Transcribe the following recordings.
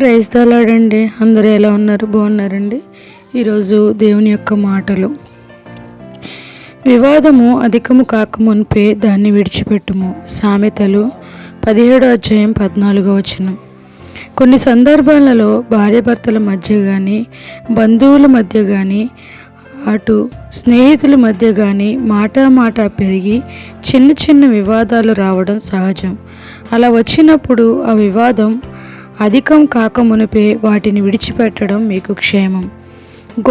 Praise తలాడండి అందరూ ఎలా ఉన్నారు? బాగున్నారండి? ఈరోజు దేవుని యొక్క మాటలు. వివాదము అధికము కాక మునిపే దాన్ని విడిచిపెట్టుము. సామెతలు పదిహేడో అధ్యాయం పద్నాలుగో వచనం. కొన్ని సందర్భాలలో భార్యాభర్తల మధ్య కానీ బంధువుల మధ్య కానీ అటు స్నేహితుల మధ్య కానీ మాట మాట పెరిగి చిన్న చిన్న వివాదాలు రావడం సహజం. అలా వచ్చినప్పుడు ఆ వివాదం అధికం కాక మునిపే వాటిని విడిచిపెట్టడం మీకు క్షేమం.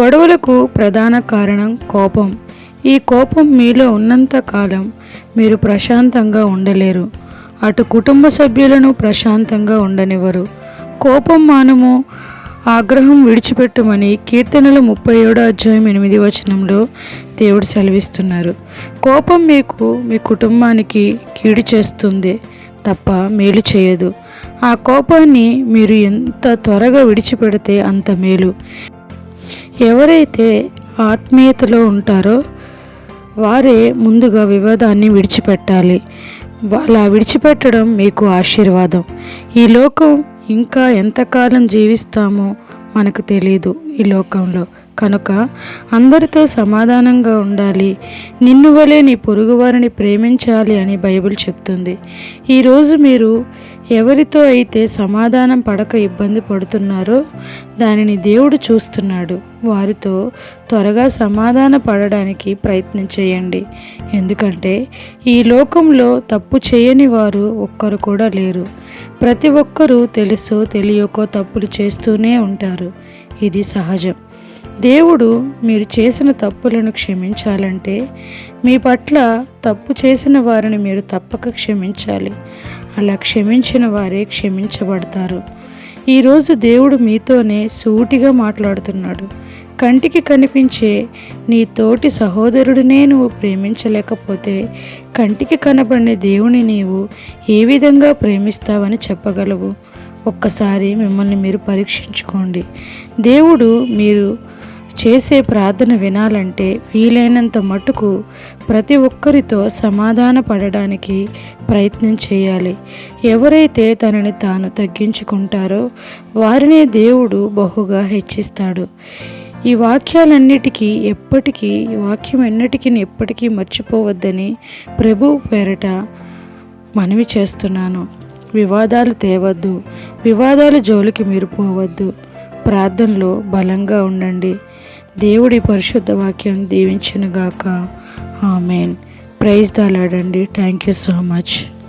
గొడవలకు ప్రధాన కారణం కోపం. ఈ కోపం మీలో ఉన్నంత కాలం మీరు ప్రశాంతంగా ఉండలేరు. అటు కుటుంబ సభ్యులను ప్రశాంతంగా ఉండనివ్వరు. కోపం మానము ఆగ్రహం విడిచిపెట్టమని కీర్తనల ముప్పై ఏడో అధ్యాయం ఎనిమిది వచనంలో దేవుడు సెలవిస్తున్నారు. కోపం మీకు మీ కుటుంబానికి కీడు చేస్తుంది తప్ప మేలు చేయదు. ఆ కోపాన్ని మీరు ఎంత త్వరగా విడిచిపెడితే అంత మేలు. ఎవరైతే ఆత్మీయతలో ఉంటారో వారే ముందుగా వివాదాన్ని విడిచిపెట్టాలి. అలా విడిచిపెట్టడం మీకు ఆశీర్వాదం. ఈ లోకం ఇంకా ఎంతకాలం జీవిస్తామో మనకు తెలియదు ఈ లోకంలో. కనుక అందరితో సమాధానంగా ఉండాలి. నిన్ను వలె నీ పొరుగువారిని ప్రేమించాలి అని బైబిల్ చెప్తుంది. ఈరోజు మీరు ఎవరితో అయితే సమాధానం పడక ఇబ్బంది పడుతున్నారో దానిని దేవుడు చూస్తున్నాడు. వారితో త్వరగా సమాధాన పడడానికి ప్రయత్నం చేయండి. ఎందుకంటే ఈ లోకంలో తప్పు చేయని వారు ఒక్కరు కూడా లేరు. ప్రతి ఒక్కరూ తెలుసో తెలియకో తప్పులు చేస్తూనే ఉంటారు. ఇది సహజం. దేవుడు మీరు చేసిన తప్పులను క్షమించాలంటే మీ పట్ల తప్పు చేసిన వారిని మీరు తప్పక క్షమించాలి. అలా క్షమించిన వారే క్షమించబడతారు. ఈరోజు దేవుడు మీతోనే సూటిగా మాట్లాడుతున్నాడు. కంటికి కనిపించే నీ తోటి సహోదరుడినే నువ్వు ప్రేమించలేకపోతే కంటికి కనబడిన దేవుని నీవు ఏ విధంగా ప్రేమిస్తావని చెప్పగలవు? ఒక్కసారి మిమ్మల్ని మీరు పరీక్షించుకోండి. దేవుడు మీరు చేసే ప్రార్థన వినాలంటే వీలైనంత మటుకు ప్రతి ఒక్కరితో సమాధాన పడడానికి ప్రయత్నం చేయాలి. ఎవరైతే తనని తాను తగ్గించుకుంటారో వారినే దేవుడు బహుగా హెచ్చిస్తాడు. ఈ వాక్యాలన్నిటికీ ఎప్పటికీ ఈ వాక్యం ఎన్నటికీ ఎప్పటికీ మర్చిపోవద్దని ప్రభు పేరట మనవి చేస్తున్నాను. వివాదాలు తేవద్దు. వివాదాల జోలికి మీరు పోవద్దు ప్రార్థనలో బలంగా ఉండండి. దేవుడి పరిశుద్ధ వాక్యం దీవించునుగాక. ఆమెన్. ప్రైజ్ దాలాడండి థ్యాంక్ యూ సో మచ్.